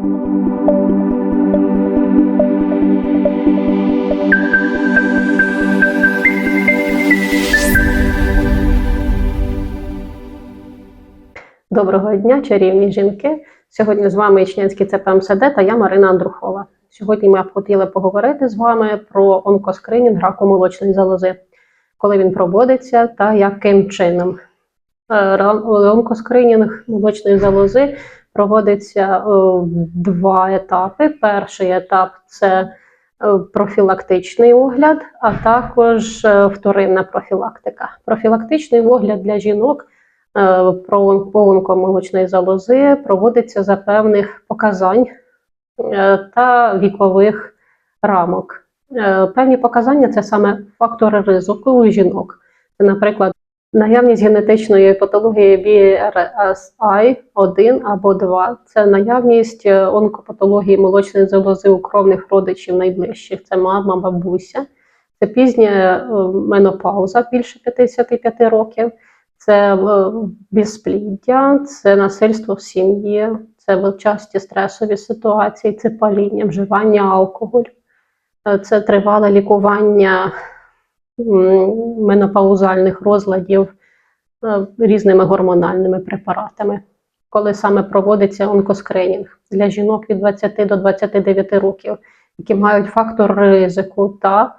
Доброго дня, чарівні жінки. Сьогодні з вами Ічнянський ЦПМСД та я Марина Андрухова. Сьогодні ми б хотіли поговорити з вами про онкоскринінг раку молочної залози, коли він проводиться та яким чином. Е, Онкоскринінг молочної залози проводиться е, два етапи. Перший етап це е, профілактичний огляд, а також е, вторинна профілактика. Профілактичний огляд для жінок по онкомолочної залози проводиться за певних показань та вікових рамок. Певні показання це саме фактори ризику у жінок. Наприклад, наявність генетичної патології BRSI 1 або 2, це наявність е, онкопатології молочної залози у кровних родичів найближчих, це мама, бабуся, це пізня е, менопауза більше 55 років, це е, безпліддя, це насильство в сім'ї, це часті стресові ситуації, це паління, вживання алкоголю, це тривале лікування менопаузальних розладів е, різними гормональними препаратами, коли саме проводиться онкоскринінг для жінок від 20 до 29 років, які мають фактор ризику та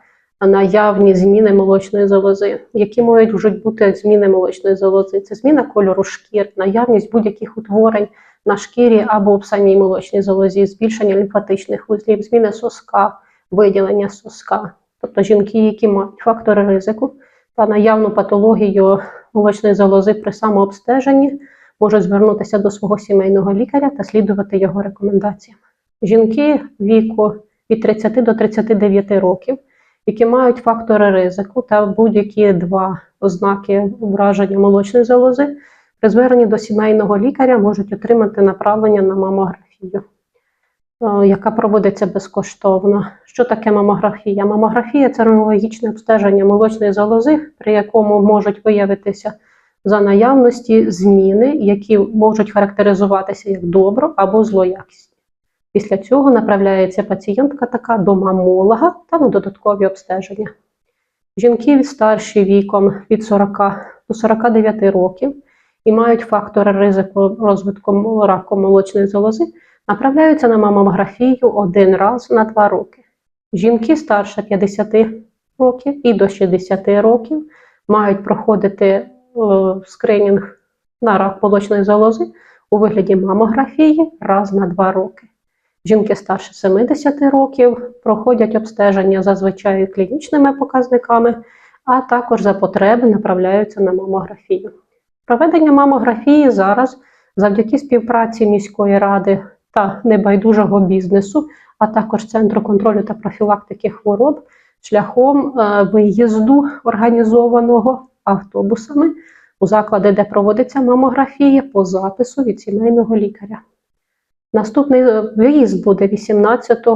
наявні зміни молочної залози. Які можуть вже бути зміни молочної залози? Це зміна кольору шкір, наявність будь-яких утворень на шкірі або в самій молочній залозі, збільшення лімфатичних вузлів, зміни соска, виділення соска. Тобто жінки, які мають фактори ризику та наявну патологію молочної залози при самообстеженні, можуть звернутися до свого сімейного лікаря та слідувати його рекомендаціям. Жінки віку від 30 до 39 років, які мають фактори ризику та будь-які два ознаки враження молочної залози, при зверненні до сімейного лікаря можуть отримати направлення на мамографію, яка проводиться безкоштовно. Що таке мамографія? Мамографія це рентгенологічне обстеження молочної залози, при якому можуть виявитися за наявності зміни, які можуть характеризуватися як добро або злоякісні. Після цього направляється пацієнтка така до мамолога та на додаткові обстеження. Жінки старші віком від 40 до 49 років і мають фактори ризику розвитку раку молочної залози, направляються на мамографію один раз на два роки. Жінки старше 50 років і до 60 років мають проходити е, скринінг на рак молочної залози у вигляді мамографії раз на два роки. Жінки старше 70 років проходять обстеження зазвичай клінічними показниками, а також за потреби направляються на мамографію. Проведення мамографії зараз завдяки співпраці міської ради та небайдужого бізнесу, а також Центру контролю та профілактики хвороб шляхом е, виїзду організованого автобусами у заклади, де проводиться мамографія по запису від сімейного лікаря. Наступний е, виїзд буде 18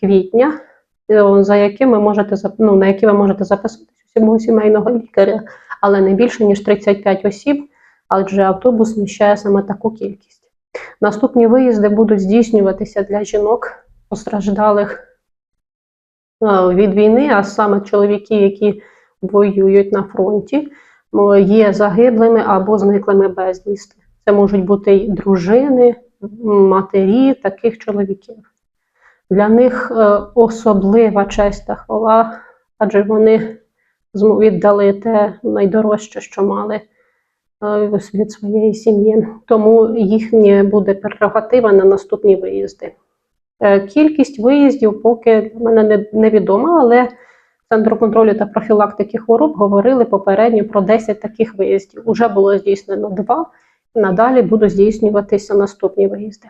квітня, е, за яким ви можете ну, на який ви можете записатися у сімейного лікаря, але не більше ніж 35 осіб, адже автобус вміщає саме таку кількість. Наступні виїзди будуть здійснюватися для жінок постраждалих від війни, а саме чоловіки, які воюють на фронті, є загиблими або зниклими безвісти. Це можуть бути й дружини, матері таких чоловіків. Для них е, особлива честь та хвала, адже вони віддали те найдорожче, що мали від своєї сім'ї. Тому їхня буде прерогатива на наступні виїзди. Е, Кількість виїздів поки для мене невідома, але Центру контролю та профілактики хвороб говорили попередньо про 10 таких виїздів. Уже було здійснено два, надалі будуть здійснюватися наступні виїзди.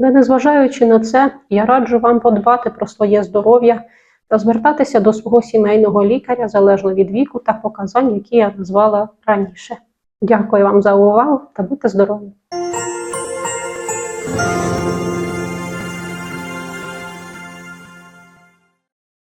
Але незважаючи на це, я раджу вам подбати про своє здоров'я та звертатися до свого сімейного лікаря залежно від віку та показань, які я назвала раніше. Дякую вам за увагу та будьте здорові!